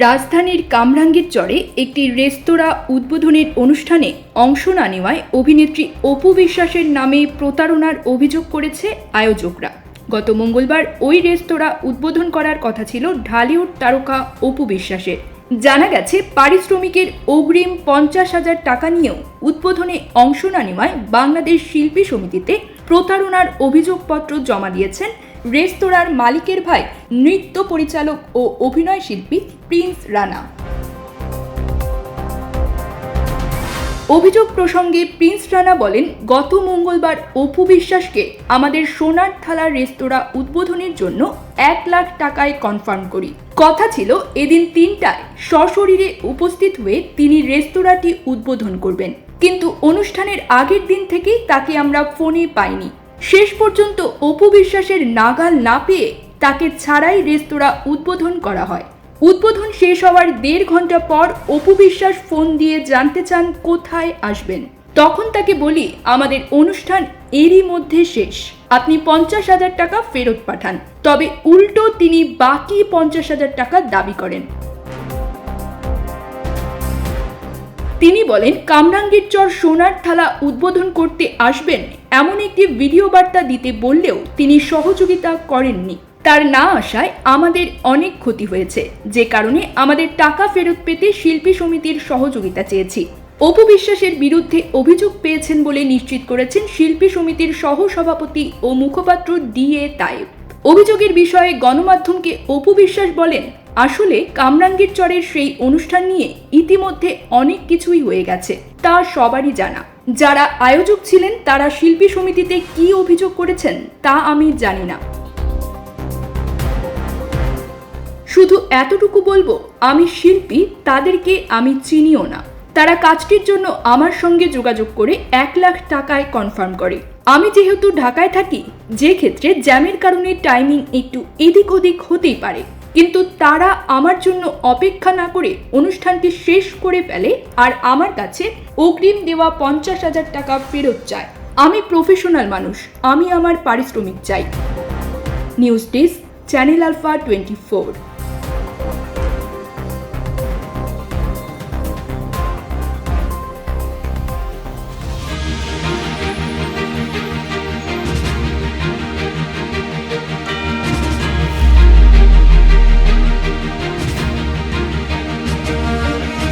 রাজধানীর কামরাঙ্গীর চরে একটি রেস্তোরাঁ উদ্বোধনের অনুষ্ঠানে অংশ না নেওয়ায় অভিনেত্রী অপু বিশ্বাসের নামে প্রতারণার অভিযোগ করেছে আয়োজকরা। গত মঙ্গলবার ওই রেস্তোরাঁ উদ্বোধন করার কথা ছিল ঢালিউড তারকা অপু বিশ্বাসের। জানা গেছে, পারিশ্রমিকের অগ্রিম পঞ্চাশ হাজার টাকা নিয়েও উদ্বোধনে অংশ না নেওয়ায় বাংলাদেশ শিল্পী সমিতিতে প্রতারণার অভিযোগপত্র জমা দিয়েছেন রেস্তোরাঁর মালিকের ভাই, নৃত্য পরিচালক ও অভিনয় শিল্পী প্রিন্স রানা। অভিযোগ প্রসঙ্গে প্রিন্স রানা বলেন, গত মঙ্গলবার অপু বিশ্বাসকে আমাদের সোনার থালা রেস্তোরাঁ উদ্বোধনের জন্য এক লাখ টাকায় কনফার্ম করি। কথা ছিল, এদিন তিনটায় সশরীরে উপস্থিত হয়ে তিনি রেস্তোরাঁটি উদ্বোধন করবেন। কিন্তু অনুষ্ঠানের আগের দিন থেকেই তাকে আমরা ফোনে পাইনি। শেষ পর্যন্ত অপু বিশ্বাসের নাগাল না পেয়ে তাকে ছাড়াই রেস্তোরাঁ উদ্বোধন করা হয়। উদ্বোধন শেষ হওয়ার দেড় ঘণ্টা পর অপু বিশ্বাস ফোন দিয়ে জানতে চান কোথায় আসবেন। তখন তাকে বলি, আমাদের অনুষ্ঠান এরই মধ্যে শেষ। আপনি পঞ্চাশ হাজার টাকা ফেরত পাঠান। তবে উল্টো তিনি বাকি পঞ্চাশ হাজার টাকা দাবি করেন। তিনি বলেন, কামরাঙ্গীর চর সোনার থালা উদ্বোধন করতে আসবেন এমন একটি ভিডিও বার্তা দিতে বললেও তিনি সহযোগিতা করেননি। তার না আসায় আমাদের অনেক ক্ষতি হয়েছে। যে কারণে আমাদের টাকা ফেরত পেতে শিল্পী সমিতির সহযোগিতা চেয়েছি। অপু বিশ্বাসের বিরুদ্ধে অভিযোগ পেয়েছেন বলে নিশ্চিত করেছেন শিল্পী সমিতির সহ সভাপতি ও মুখপাত্র ডি এ তায়েব। অভিযোগের বিষয়ে গণমাধ্যমকে অপু বিশ্বাস বলেন আসলে কামরাঙ্গীর চরের সেই অনুষ্ঠান নিয়ে ইতিমধ্যে অনেক কিছুই হয়ে গেছে, তা সবারই জানা। যারা আয়োজক ছিলেন, তারা শিল্পী সমিতিতে কি অভিযোগ করেছেন, তা আমি জানি না। শুধু এতটুকু বলব, আমি শিল্পী, তাদেরকে আমি চিনিও না। তারা কাজটির জন্য আমার সঙ্গে যোগাযোগ করে এক লাখ টাকায় কনফার্ম করে। আমি যেহেতু ঢাকায় থাকি যে ক্ষেত্রে জ্যামের কারণে টাইমিং একটু এদিক ওদিক হতেই পারে। কিন্তু তারা আমার জন্য অপেক্ষা না করে অনুষ্ঠানটি শেষ করে ফেলে আর আমার কাছে অগ্রিম দেওয়া পঞ্চাশ হাজার টাকা ফেরত চায়। আমি প্রফেশনাল মানুষ, আমি আমার পারিশ্রমিক চাই। News desk, channel alpha twenty four.